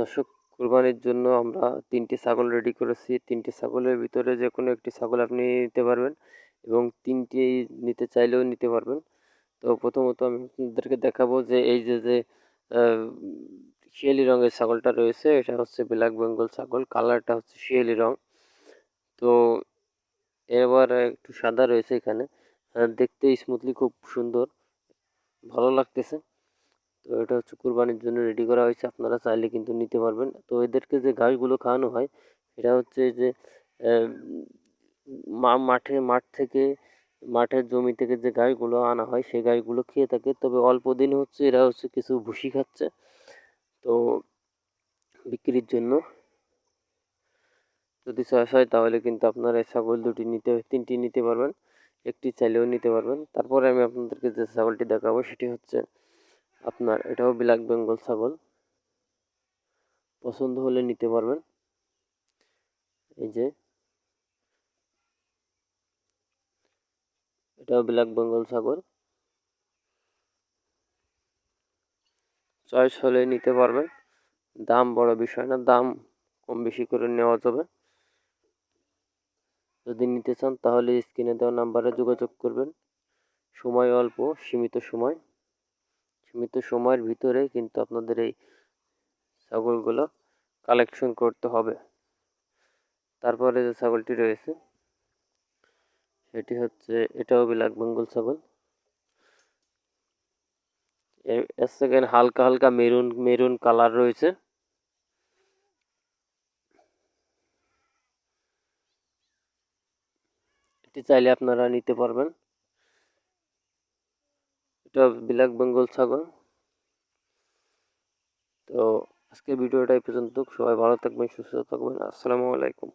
দর্শক, কুরবানির জন্য আমরা তিনটি ছাগল রেডি করেছি। তিনটি ছাগলের ভিতরে যে কোনো একটি ছাগল আপনি নিতে পারবেন এবং তিনটি নিতে চাইলেও নিতে পারবেন। তো প্রথমত আমি আপনাদেরকে দেখাবো যে এই যে যে শিয়ালি রঙের ছাগলটা রয়েছে, এটা হচ্ছে ব্ল্যাক বেঙ্গল ছাগল, কালারটা হচ্ছে শিয়ালি রং। তো এবার একটু সাদা রয়েছে এখানে। দেখতে স্মুথলি খুব সুন্দর, ভালো লাগতেছে। তো এটা হচ্ছে কুরবানির জন্য রেডি করা হয়েছে, আপনারা চাইলে কিন্তু নিতে পারবেন। তো এদেরকে যে ঘাসগুলো খাওয়ানো হয় এটা হচ্ছে যে মাঠে, মাঠ থেকে, মাঠের জমি থেকে যে গাইগুলো আনা হয়, সেই গাইগুলো খেয়ে থাকে। তবে অল্প দিন হচ্ছে এরা হচ্ছে কিছু ভুসি খাচ্ছে, তো বিক্রির জন্য। যদি চয়েস হয়, তাহলে কিন্তু আপনারা এই ছাগল দুটি নিতে, তিনটি নিতে পারবেন, একটি চাইলেও নিতে পারবেন। তারপরে আমি আপনাদেরকে যে ছাগলটি দেখাবো, সেটি হচ্ছে আপনার এটাও ব্ল্যাক বেঙ্গল ছাগল। পছন্দ হলে নিতে পারবেন। এই যে। এটাও ব্ল্যাক বেঙ্গল ছাগল। চয়েস হলে নিতে পারবেন। দাম বড় বিষয় না, দাম কম বেশি করে নেওয়া যাবে। যদি নিতে চান তাহলে স্ক্রিনে দেওয়া নাম্বারে যোগাযোগ করবেন। সময় অল্প, সীমিত সময়। সীমিত সময়ের ভিতরে কিন্তু আপনাদের এই ছাগলগুলো কালেকশন করতে হবে। তারপরে যে ছাগলটি রয়েছে, সেটি হচ্ছে, এটাও বিলাক বেঙ্গল ছাগল। এর সেকেন্ড হালকা হালকা মেরুন মেরুন কালার রয়েছে। এটি চাইলে আপনারা নিতে পারবেন। এটা ব্ল্যাক বেঙ্গল ছাগল। তো আজকে ভিডিওটা এই পর্যন্ত সবাই ভালো থাকবেন, সুস্থ থাকবেন। আসসালামু আলাইকুম।